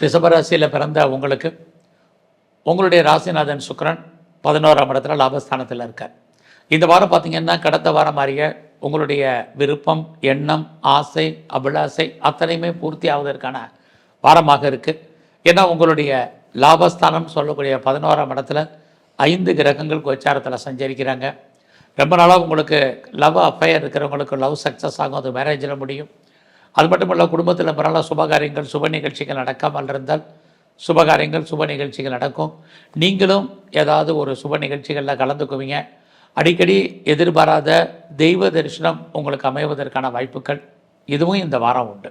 ரிஷபராசியில் பிறந்த உங்களுக்கு உங்களுடைய ராசிநாதன் சுக்ரன் பதினோராம் இடத்துல லாபஸ்தானத்தில் இருக்கார். இந்த வாரம் பார்த்தீங்கன்னா கடந்த வாரம் மாதிரியே உங்களுடைய விருப்பம் எண்ணம் ஆசை அபிலாசை அத்தனையுமே பூர்த்தி ஆவதற்கான வாரமாக இருக்குது ஏன்னா உங்களுடைய லாபஸ்தானம் சொல்லக்கூடிய பதினோராம் இடத்துல ஐந்து கிரகங்கள் கோச்சாரத்தில் சஞ்சரிக்கிறாங்க. ரொம்ப நாளாக உங்களுக்கு லவ் அஃபையர் இருக்கிறவங்களுக்கு லவ் சக்ஸஸ் ஆகும். அது மேரேஜில் முடியும். அது மட்டும் இல்லை குடும்பத்தில் ரொம்ப சுபகாரியங்கள் சுப நிகழ்ச்சிகள் நடக்காமல் இருந்தால் சுபகாரியங்கள் சுப நிகழ்ச்சிகள் நடக்கும். நீங்களும் ஏதாவது ஒரு சுப நிகழ்ச்சிகளில் கலந்துக்குவீங்க. அடிக்கடி எதிர்பாராத தெய்வ தரிசனம் உங்களுக்கு அமைவதற்கான வாய்ப்புகள் இதுவும் இந்த வாரம் உண்டு.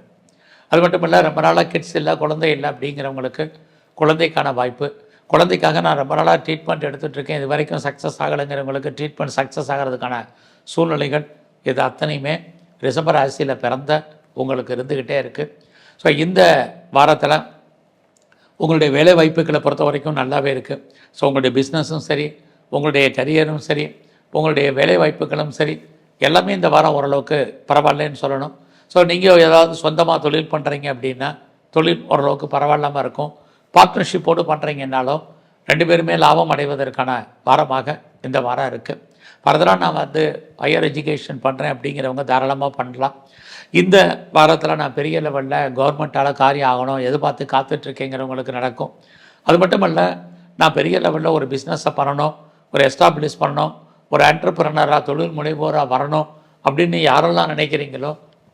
அது மட்டும் இல்லை ரொம்ப நாளாக கிட்ஸ் இல்லை குழந்தை இல்லை அப்படிங்கிறவங்களுக்கு குழந்தைக்கான வாய்ப்பு. குழந்தைக்காக நான் ரொம்ப நாளாக ட்ரீட்மெண்ட் எடுத்துகிட்டு இருக்கேன் இது வரைக்கும் சக்ஸஸ் ஆகலைங்கிறவங்களுக்கு ட்ரீட்மெண்ட் சக்ஸஸ் ஆகிறதுக்கான சூழ்நிலைகள் இது அத்தனையுமே டிசம்பர் ராசியில் பிறந்த உங்களுக்கு இருந்துக்கிட்டே இருக்குது ஸோ இந்த வாரத்தில் உங்களுடைய வேலை வாய்ப்புகளை பொறுத்த வரைக்கும் நல்லாவே இருக்குது ஸோ உங்களுடைய பிஸ்னஸும் சரி உங்களுடைய கரியரும் சரி உங்களுடைய வேலை வாய்ப்புகளும் சரி எல்லாமே இந்த வாரம் ஓரளவுக்கு பரவாயில்லன்னு சொல்லணும். ஸோ நீங்கள் ஏதாவது சொந்தமாக தொழில் பண்ணுறீங்க அப்படின்னா தொழில் ஓரளவுக்கு பரவாயில்லாமல் இருக்கும். பார்ட்னர்ஷிப்போடு பண்ணுறீங்கன்னாலும் ரெண்டு பேருமே லாபம் அடைவதற்கான வாரமாக இந்த வாரம் இருக்குது ஃபர்தராக நான் வந்து ஹையர் எஜுகேஷன் பண்ணுறேன் அப்படிங்கிறவங்க தாராளமாக பண்ணலாம். இந்த வாரத்தில் நான் பெரிய லெவலில் கவர்மெண்ட்டால் காரியம் ஆகணும் எதிர்பார்த்து காத்துட்ருக்கேங்கிறவங்களுக்கு நடக்கும். அது மட்டும் நான் பெரிய லெவலில் ஒரு பிஸ்னஸை பண்ணணும் ஒரு எஸ்டாப்ளிஷ் பண்ணணும் ஒரு என்டர்பிரனராக தொழில் முனைவோராக வரணும் அப்படின்னு யாரெல்லாம் நினைக்கிறீங்களோ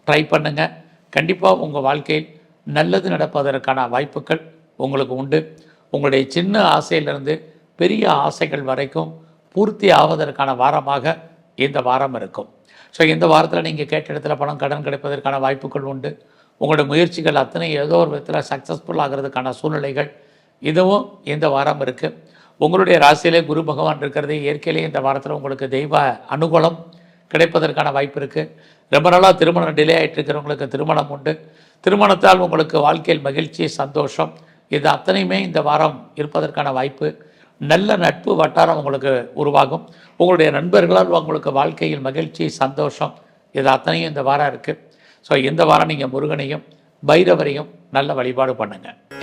ட்ரை பண்ணுங்கள் கண்டிப்பாக உங்கள் வாழ்க்கையில் நல்லது நடப்பதற்கான வாய்ப்புகள் உங்களுக்கு உண்டு. உங்களுடைய சின்ன ஆசையிலிருந்து பெரிய ஆசைகள் வரைக்கும் பூர்த்தி ஆவதற்கான வாரமாக இந்த வாரம் இருக்கும். ஸோ இந்த வாரத்தில் நீங்கள் கேட்ட இடத்துல பணம் கடன் கிடைப்பதற்கான வாய்ப்புகள் உண்டு. உங்களுடைய முயற்சிகள் அத்தனை ஏதோ ஒரு விதத்தில் சக்ஸஸ்ஃபுல் ஆகிறதுக்கான சூழ்நிலைகள் இதுவும் இந்த வாரம் இருக்குது உங்களுடைய ராசியிலே குரு பகவான் இருக்கிறது. இயற்கையிலே இந்த வாரத்தில் உங்களுக்கு தெய்வ அனுகூலம் கிடைப்பதற்கான வாய்ப்பு இருக்குது ரொம்ப நாளாக திருமணம் டிலே ஆகிட்டு இருக்கிறவங்களுக்கு திருமணம் உண்டு. திருமணத்தால் உங்களுக்கு வாழ்க்கையில் மகிழ்ச்சி சந்தோஷம் இது அத்தனையுமே இந்த வாரம் இருப்பதற்கான வாய்ப்பு. நல்ல நட்பு வட்டாரம் உங்களுக்கு உருவாகும். உங்களுடைய நண்பர்களால் உங்களுக்கு வாழ்க்கையில் மகிழ்ச்சி சந்தோஷம் இது அத்தனையும் இந்த வாரம் இருக்குது ஸோ இந்த வாரம் நீங்கள் முருகனையும் பைரவரையும் நல்ல வழிபாடு பண்ணுங்கள்